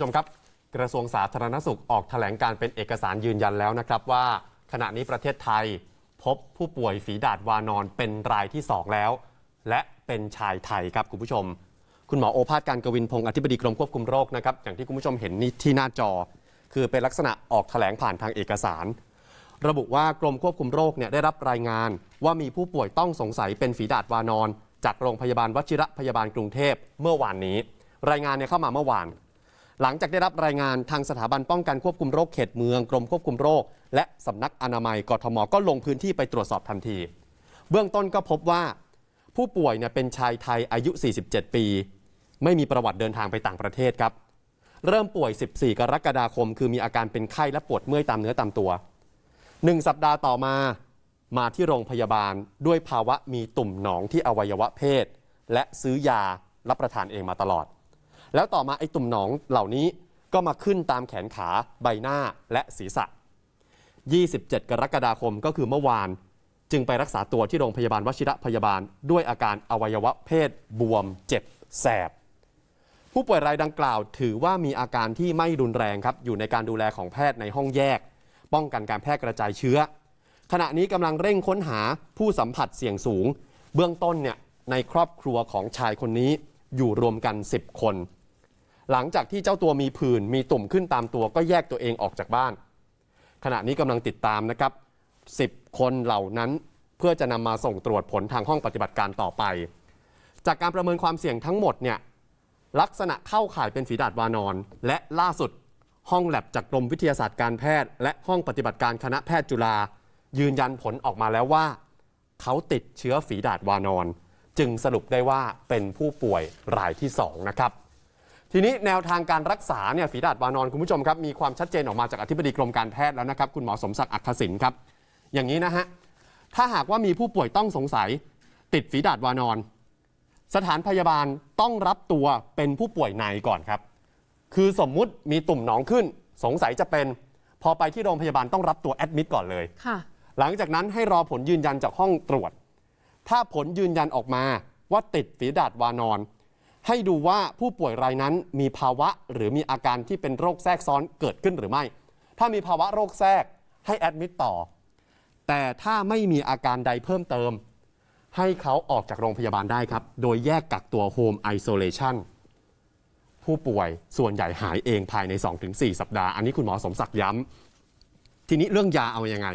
ผู้ชมครับกระทรวงสาธารณสุขออกแถลงการเป็นเอกสารยืนยันแล้วนะครับว่า ขณะนี้ประเทศไทยพบผู้ป่วยฝีดาดวานอนเป็นรายที่ 2 แล้ว และเป็นชายไทยครับคุณผู้ชม คุณหมอโอภาสการกวินพงศ์อธิบดีกรมควบคุมโรคนะครับอย่างที่คุณผู้ชมเห็นนี่ที่หน้าจอ คือเป็นลักษณะออกแถลงผ่านทางเอกสาร ระบุว่ากรมควบคุมโรคเนี่ยได้รับรายงาน ว่ามีผู้ป่วยต้องสงสัยเป็นฝีดาดวานอน จากโรงพยาบาลวชิระพยาบาลกรุงเทพเมื่อวานนี้ รายงานเนี่ยเข้ามาเมื่อวาน หลังจากได้รับรายงานทางสถาบันป้องกันควบคุมโรคเขตเมืองกรมควบคุมโรค และสำนักอนามัยกทมก็ลงพื้นที่ไปตรวจสอบทันที เบื้องต้นก็พบว่า ผู้ป่วยเนี่ยเป็นชายไทยอายุ 47 ปี ไม่มีประวัติเดินทางไปต่างประเทศครับ เริ่มป่วย 14 กรกฎาคม คือมีอาการเป็นไข้และปวดเมื่อยตามเนื้อตามตัวหนึ่งสัปดาห์ต่อมามาที่โรงพยาบาลด้วยภาวะมีตุ่มหนองที่อวัยวะเพศ และซื้อยารับประทานเองมาตลอด แล้วต่อมาไอ้ตุ่มหนองเหล่านี้ก็มาขึ้นตามแขนขาใบหน้าและศีรษะ 27 กรกฎาคมก็คือเมื่อวาน จึงไปรักษาตัวที่โรงพยาบาลวชิระพยาบาล ด้วยอาการอวัยวะเพศบวมเจ็บแสบ ผู้ป่วยรายดังกล่าว ถือว่ามีอาการที่ไม่รุนแรงครับอยู่ในการดูแลของแพทย์ในห้องแยก ป้องกันการแพร่กระจายเชื้อ ขณะนี้กำลังเร่งค้นหาผู้สัมผัสเสี่ยงสูง เบื้องต้นเนี่ยในครอบครัวของชายคนนี้อยู่รวมกัน 10 คน หลังจากที่เจ้าตัวมีผื่นมีตุ่มขึ้นตามตัวก็แยกตัวเองออกจากบ้าน ขณะนี้กำลังติดตามนะครับ 10 คนเหล่านั้นเพื่อจะนำมาส่งตรวจผลทางห้องปฏิบัติการต่อไป จากการประเมินความเสี่ยงทั้งหมดเนี่ยลักษณะเข้าข่ายเป็นฝีดาดวานอน และล่าสุดห้องแลบจากกรมวิทยาศาสตร์การแพทย์ และห้องปฏิบัติการคณะแพทย์จุฬายืนยันผลออกมาแล้วว่า เขาติดเชื้อฝีดาดวานอน จึงสรุปได้ว่าเป็นผู้ป่วยรายที่ 2 นะครับ ทีนี้แนวทางการรักษาเนี่ยฝีดาดวานอนคุณผู้ชมครับมีความชัดเจนออกมาจากอธิบดีกรมการแพทย์แล้วนะครับ คุณหมอสมศักดิ์อักขสินครับ อย่างนี้นะฮะ ถ้าหากว่ามีผู้ป่วยต้องสงสัย ติดฝีดาดวานอน สถานพยาบาลต้องรับตัวเป็นผู้ป่วยในก่อนครับ คือสมมุติมีตุ่มหนองขึ้น สงสัยจะเป็น พอไปที่โรงพยาบาลต้องรับตัวแอดมิดก่อนเลยค่ะหลังจากนั้นให้รอผลยืนยันจากห้องตรวจ ถ้าผลยืนยันออกมาว่าติดฝีดาดวานอน ให้ดูว่าผู้ป่วยรายนั้นมีภาวะหรือมีอาการที่เป็นโรคแทรกซ้อนเกิดขึ้นหรือไม่ ถ้ามีภาวะโรคแทรกให้แอดมิดต่อ แต่ถ้าไม่มีอาการใดเพิ่มเติม ให้เขาออกจากโรงพยาบาลได้ครับ โดยแยกกักตัว Home Isolation ผู้ป่วยส่วนใหญ่หายเองภายใน 2-4 สัปดาห์ อันนี้คุณหมอสมศักดิ์ย้ำทีนี้เรื่องยาเอายังไง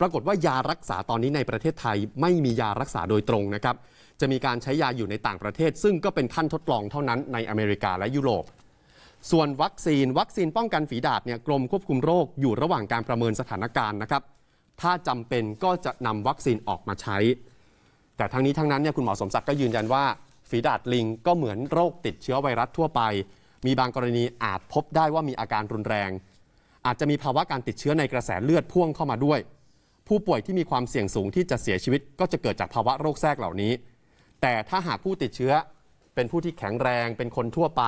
ปรากฏว่ายารักษาตอนนี้ในประเทศไทยไม่มียารักษาโดยตรงนะครับ จะมีการใช้ยาอยู่ในต่างประเทศ ซึ่งก็เป็นขั้นทดลองเท่านั้นในอเมริกาและยุโรป ส่วนวัคซีน วัคซีนป้องกันฝีดาดเนี่ยกรมควบคุมโรคอยู่ระหว่างการประเมินสถานการณ์นะครับ ถ้าจำเป็นก็จะนำวัคซีนออกมาใช้ แต่ทั้งนี้ทั้งนั้นเนี่ยคุณหมอสมศักดิ์ก็ยืนยันว่าฝีดาดลิงก็เหมือนโรคติดเชื้อไวรัสทั่วไป มีบางกรณีอาจพบได้ว่ามีอาการรุนแรง อาจจะมีภาวะการติดเชื้อในกระแสเลือดพ่วงเข้ามาด้วย ผู้ป่วยที่มีความเสี่ยงสูงที่จะเสียชีวิตก็จะเกิดจากภาวะโรคแทรกเหล่านี้ แต่ถ้าหากผู้ติดเชื้อเป็นผู้ที่แข็งแรงเป็นคนทั่วไป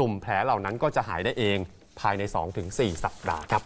ตุ่มแผลเหล่านั้นก็จะหายได้เองภายใน 2-4 สัปดาห์ครับ